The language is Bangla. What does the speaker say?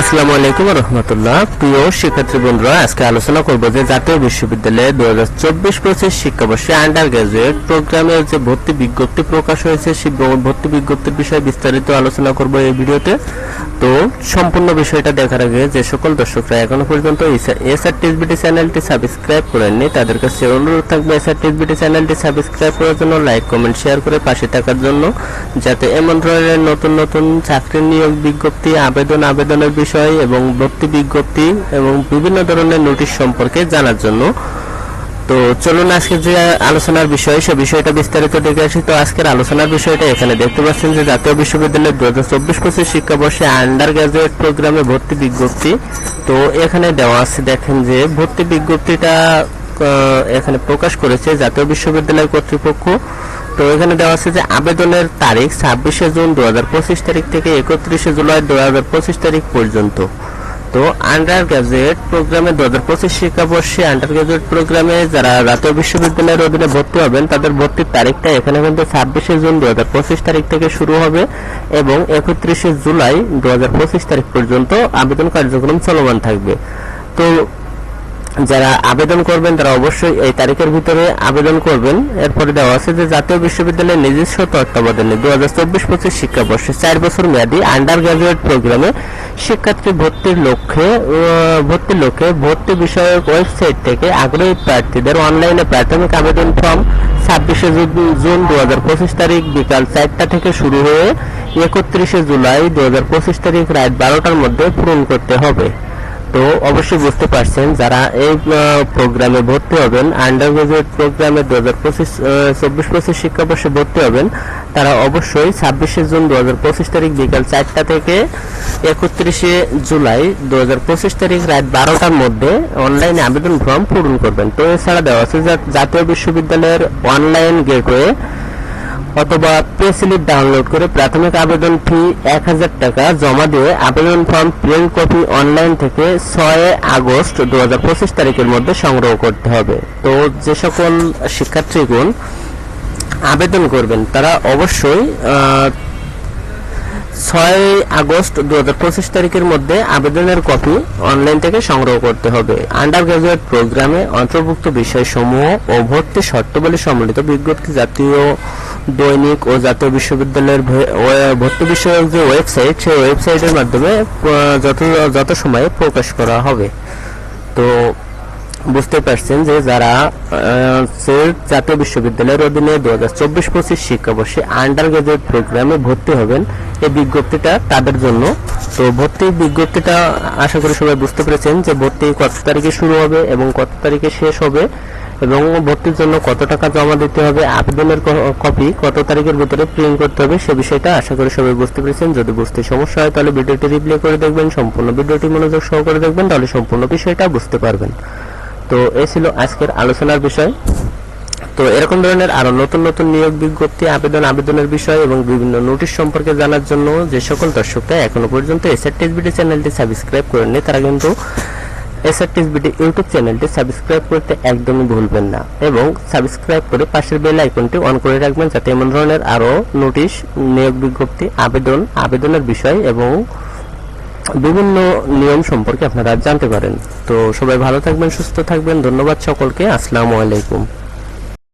আসসালামু আলাইকুম রহমতুল্লাহ। প্রিয় শিক্ষার্থী বন্ধুরা, আজকে আলোচনা করব যে জাতীয় বিশ্ববিদ্যালয়ে দু হাজার চব্বিশ পঁচিশ শিক্ষাবর্ষে আন্ডার গ্রাজুয়েট প্রোগ্রামের যে ভর্তি বিজ্ঞপ্তি প্রকাশ হয়েছে, সেই ভর্তি বিজ্ঞপ্তির বিষয়ে বিস্তারিত আলোচনা করব এই ভিডিওতে। তো সম্পূর্ণ বিষয়টা দেখার আগে যে সকল দর্শকরা এখনও পর্যন্ত এসআর টিসবিটি চ্যানেলটি সাবস্ক্রাইব করেননি, তাদের কাছে অনুরোধ থাকবে এসআর টিসবিটি চ্যানেলটি সাবস্ক্রাইব করার জন্য লাইক, কমেন্ট, শেয়ার করে পাশে থাকার জন্য, যাতে এমন ধরনের নতুন নতুন চাকরির নিয়োগ বিজ্ঞপ্তি, আবেদন, আবেদনের বিষয় এবং ভর্তি বিজ্ঞপ্তি এবং বিভিন্ন ধরনের নোটিশ সম্পর্কে জানার জন্য তো চলুন আজকে যে আলোচনার বিষয়, সে বিষয়টা বিস্তারিত দেখে আসি। তো আজকের আলোচনার বিষয়টা এখানে দেখতে পাচ্ছেন যে জাতীয় বিশ্ববিদ্যালয়ের দু হাজার চব্বিশ পঁচিশ শিক্ষাবর্ষে আন্ডার গ্রাজুয়েট প্রোগ্রামে ভর্তি বিজ্ঞপ্তি, তো এখানে দেওয়া আছে, দেখেন যে ভর্তি বিজ্ঞপ্তিটা এখানে প্রকাশ করেছে জাতীয় বিশ্ববিদ্যালয় কর্তৃপক্ষ। তো এখানে দেওয়া আছে যে আবেদনের তারিখ ছাব্বিশে জুন দু হাজার পঁচিশ তারিখ থেকে একত্রিশে জুলাই দু হাজার পঁচিশ তারিখ পর্যন্ত। তো আন্ডার গ্রাজুয়েট প্রোগ্রামে দু হাজার পঁচিশ শিক্ষাবর্ষে আন্ডার গ্রাজুয়েট প্রোগ্রামে যারা জাতীয় বিশ্ববিদ্যালয়ের অধীনে ভর্তি হবেন, তাদের ভর্তির তারিখটা এখানে কিন্তু ছাব্বিশে জুন দু হাজার পঁচিশ তারিখ থেকে শুরু হবে এবং একত্রিশে জুলাই দু হাজার পঁচিশ তারিখ পর্যন্ত আবেদন কার্যক্রম চলমান থাকবে। তো যারা আবেদন করবেন, তারা অবশ্যই এই তারিখের ভিতরে আবেদন করবেন। এরপরে দেওয়া আছে যে জাতীয় বিশ্ববিদ্যালয়ের নিজস্ব তত্ত্বাবধানে দু হাজার চব্বিশ পঁচিশ শিক্ষাবর্ষে চার বছর মেয়াদী আন্ডার গ্রাজুয়েট প্রোগ্রামে শিক্ষার্থী ভর্তির লক্ষ্যে ভর্তির লক্ষ্যে ভর্তি বিষয়ক ওয়েবসাইট থেকে আগ্রহী প্রার্থীদের অনলাইনে প্রাথমিক আবেদন ফর্ম ছাব্বিশে জুন দু হাজার পঁচিশ তারিখ বিকাল চারটা থেকে শুরু হয়ে একত্রিশে জুলাই দু হাজার পঁচিশ তারিখ রাত বারোটার মধ্যে পূরণ করতে হবে। তো অবশ্যই বুঝতে পারছেন, যারা এই প্রোগ্রামে ভর্তি হবেন আন্ডার গ্রাজুয়েট প্রোগ্রামে দু হাজার পঁচিশ চব্বিশ পঁচিশ শিক্ষাবর্ষে ভর্তি হবেন, তারা অবশ্যই ছাব্বিশে জুন দু হাজার পঁচিশ তারিখ বিকাল চারটা থেকে একত্রিশে জুলাই দু হাজার পঁচিশ তারিখ রাত বারোটার মধ্যে অনলাইনে আবেদন ফর্ম পূরণ করবেন। তো এছাড়া দেওয়া আছে জাতীয় বিশ্ববিদ্যালয়ের অনলাইন গেটওয়ে অথবা পে স্লিপ ডাউনলোড করে প্রাথমিক আবেদন ফি এক হাজার টাকা জমা দিয়ে আবেদন ফর্ম প্রিন্ট কপি অনলাইন থেকে ছয় আগস্ট দু হাজার পঁচিশ তারিখের মধ্যে সংগ্রহ করতে হবে। তো যে সকল শিক্ষার্থীগণ আবেদন করবেন, তারা অবশ্যই ছয় আগস্ট দু হাজার পঁচিশ তারিখের মধ্যে আবেদনের কপি অনলাইন থেকে সংগ্রহ করতে হবে। আন্ডার গ্রাজুয়েট প্রোগ্রামে অন্তর্ভুক্ত বিষয়সমূহ ও ভর্তি শর্তাবলী সম্বলিত বিজ্ঞপ্তি জাতীয় দৈনিক ও জাতীয় বিশ্ববিদ্যালয়ের ভর্তি বিষয়ক যে ওয়েবসাইট, সেই ওয়েবসাইটের মাধ্যমে যত যত সময়ে প্রকাশ করা হবে। তো বুঝতে পারছেন যে যারা জাতীয় বিশ্ববিদ্যালয়ের অধীনে দু হাজার চব্বিশ পঁচিশ শিক্ষাবর্ষে আন্ডার গ্রাজুয়েট প্রোগ্রামে ভর্তি হবেন এই বিজ্ঞপ্তিটা তাদের জন্য। তো ভর্তি বিজ্ঞপ্তিটা আশা করি সবাই বুঝতে পেরেছেন যে ভর্তি কত তারিখে শুরু হবে এবং কত তারিখে শেষ হবে। এবং ভর্তির জন্য কত টাকা জমা দিতে হবে, আবেদনের কপি কত তারিখের ভিতরে প্রিন্ট করতে হবে, সে বিষয়টা আশা করি সবাই বুঝতে পেরেছেন। যদি বুঝতে সমস্যা হয়, তাহলে ভিডিওটি রিপ্লে করে দেখবেন, সম্পূর্ণ ভিডিওটি মনোযোগ সহকারে দেখবেন, তাহলে সম্পূর্ণ বিষয়টা বুঝতে পারবেন। তো এ ছিল আজকের আলোচনার বিষয়। তো এরকম ধরনের আরও নতুন নতুন নিয়োগ বিজ্ঞপ্তি, আবেদন, আবেদনের বিষয় এবং বিভিন্ন নোটিশ সম্পর্কে জানার জন্য যে সকল দর্শকরা এখনও পর্যন্ত এসআর টিসবিটি চ্যানেলটি সাবস্ক্রাইব করেননি, তারা কিন্তু এসআর বিডি ইউটিউব চ্যানেলটি সাবস্ক্রাইব করতে একদমই ভুলবেন না এবং সাবস্ক্রাইব করে পাশের বেল আইকনটি অন করে রাখবেন যাতে এমন ধরনের আরও নোটিশ, নিয়োগ বিজ্ঞপ্তি, আবেদন, আবেদনের বিষয় এবং বিভিন্ন নিয়ম সম্পর্কে আপনারা জানতে পারেন। তো সবাই ভালো থাকবেন, সুস্থ থাকবেন। ধন্যবাদ সকলকে। আসসালামু আলাইকুম।